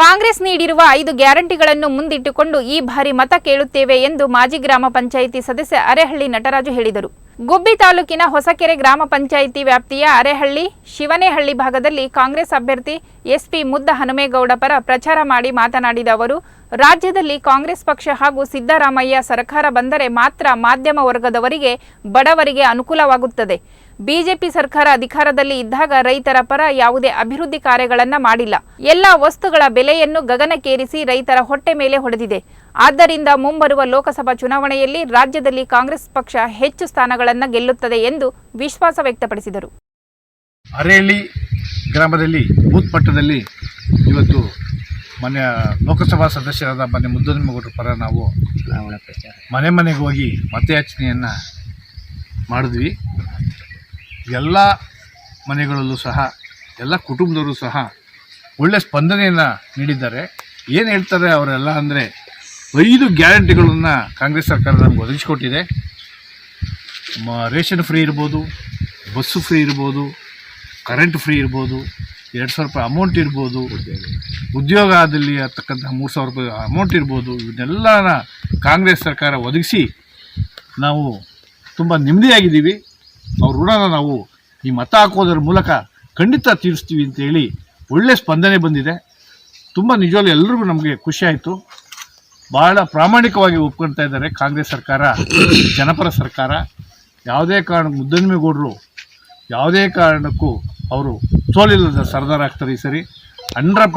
ಕಾಂಗ್ರೆಸ್ ನೀಡಿರುವ ಐದು ಗ್ಯಾರಂಟಿಗಳನ್ನು ಮುಂದಿಟ್ಟುಕೊಂಡು ಈ ಬಾರಿ ಮತ ಕೇಳುತ್ತೇವೆ ಎಂದು ಮಾಜಿ ಗ್ರಾಮ ಪಂಚಾಯಿತಿ ಸದಸ್ಯ ಅರೆಹಳ್ಳಿ ನಟರಾಜು ಹೇಳಿದರು. ಗುಬ್ಬಿ ತಾಲೂಕಿನ ಹೊಸಕೆರೆ ಗ್ರಾಮ ಪಂಚಾಯಿತಿ ವ್ಯಾಪ್ತಿಯ ಅರೆಹಳ್ಳಿ, ಶಿವನೇಹಳ್ಳಿ ಭಾಗದಲ್ಲಿ ಕಾಂಗ್ರೆಸ್ ಅಭ್ಯರ್ಥಿ ಎಸ್ಪಿ ಮುದ್ದ ಹನುಮೇಗೌಡ ಪರ ಪ್ರಚಾರ ಮಾಡಿ ಮಾತನಾಡಿದ ಅವರು, ರಾಜ್ಯದಲ್ಲಿ ಕಾಂಗ್ರೆಸ್ ಪಕ್ಷ ಹಾಗೂ ಸಿದ್ದರಾಮಯ್ಯ ಸರ್ಕಾರ ಬಂದರೆ ಮಾತ್ರ ಮಾಧ್ಯಮ ವರ್ಗದವರಿಗೆ ಬಡವರಿಗೆ ಅನುಕೂಲವಾಗುತ್ತದೆ. ಬಿಜೆಪಿ ಸರ್ಕಾರ ಅಧಿಕಾರದಲ್ಲಿ ಇದ್ದಾಗ ರೈತರ ಪರ ಯಾವುದೇ ಅಭಿವೃದ್ಧಿ ಕಾರ್ಯಗಳನ್ನು ಮಾಡಿಲ್ಲ. ಎಲ್ಲ ವಸ್ತುಗಳ ಬೆಲೆಯನ್ನು ಗಗನಕ್ಕೇರಿಸಿ ರೈತರ ಹೊಟ್ಟೆ ಮೇಲೆ ಹೊಡೆದಿದೆ. ಆದ್ದರಿಂದ ಮುಂಬರುವ ಲೋಕಸಭಾ ಚುನಾವಣೆಯಲ್ಲಿ ರಾಜ್ಯದಲ್ಲಿ ಕಾಂಗ್ರೆಸ್ ಪಕ್ಷ ಹೆಚ್ಚು ಸ್ಥಾನಗಳನ್ನು ಗೆಲ್ಲುತ್ತದೆ ಎಂದು ವಿಶ್ವಾಸ ವ್ಯಕ್ತಪಡಿಸಿದರು. ಅರೇಲಿ ಗ್ರಾಮದಲ್ಲಿ ಬೂತ್ ಮಟ್ಟದಲ್ಲಿ ಇವತ್ತು ಮನೆ ಲೋಕಸಭಾ ಸದಸ್ಯರಾದ ಮನೆ ಮುದ್ದನಗೌಡರ ಪರ ನಾವು ಮನೆ ಮನೆಗೆ ಹೋಗಿ ಮತಯಾಚನೆಯನ್ನು ಮಾಡಿದ್ವಿ. ಎಲ್ಲ ಮನೆಗಳಲ್ಲೂ ಸಹ, ಎಲ್ಲ ಕುಟುಂಬದವರು ಸಹ ಒಳ್ಳೆಯ ಸ್ಪಂದನೆಯನ್ನು ನೀಡಿದ್ದಾರೆ. ಏನು ಹೇಳ್ತಾರೆ ಅವರೆಲ್ಲ ಅಂದರೆ, ಐದು ಗ್ಯಾರಂಟಿಗಳನ್ನು ಕಾಂಗ್ರೆಸ್ ಸರ್ಕಾರ ನಮ್ಗೆ ಒದಗಿಸಿಕೊಟ್ಟಿದೆ. ರೇಷನ್ ಫ್ರೀ ಇರ್ಬೋದು, ಬಸ್ಸು ಫ್ರೀ ಇರ್ಬೋದು, ಕರೆಂಟ್ ಫ್ರೀ ಇರ್ಬೋದು, ಎರಡು ಸಾವಿರ ರೂಪಾಯಿ ಅಮೌಂಟ್ ಇರ್ಬೋದು ಉದ್ಯೋಗದಲ್ಲಿ ಆಗ್ತಕ್ಕಂತಹ ಮೂರು ಸಾವಿರ ರೂಪಾಯಿ ಅಮೌಂಟ್ ಇರ್ಬೋದು, ಇವನ್ನೆಲ್ಲನ ಕಾಂಗ್ರೆಸ್ ಸರ್ಕಾರ ಒದಗಿಸಿ ನಾವು ತುಂಬ ನೆಮ್ಮದಿಯಾಗಿದ್ದೀವಿ. ಅವ್ರ ಋಣನ ನಾವು ಈ ಮತ ಹಾಕೋದ್ರ ಮೂಲಕ ಖಂಡಿತ ತೀರಿಸ್ತೀವಿ ಅಂತೇಳಿ ಒಳ್ಳೆ ಸ್ಪಂದನೆ ಬಂದಿದೆ. ತುಂಬ ನಿಜವಾಗ್ಲೂ ಎಲ್ರಿಗೂ ನಮಗೆ ಖುಷಿ ಆಯಿತು. ಭಾಳ ಪ್ರಾಮಾಣಿಕವಾಗಿ ಒಪ್ಕೊಳ್ತಾ ಇದ್ದಾರೆ ಕಾಂಗ್ರೆಸ್ ಸರ್ಕಾರ, ಜನಪರ ಸರ್ಕಾರ. ಯಾವುದೇ ಕಾರಣ ಮುದ್ದನ್ಮೇಗೌಡರು ಯಾವುದೇ ಕಾರಣಕ್ಕೂ ಅವರು ಸೋಲಿಲ್ಲದ ಸರ್ದಾರ್ ಆಗ್ತಾರೆ ಈ ಸರಿ. ಹಂಡ್ರೆಡ್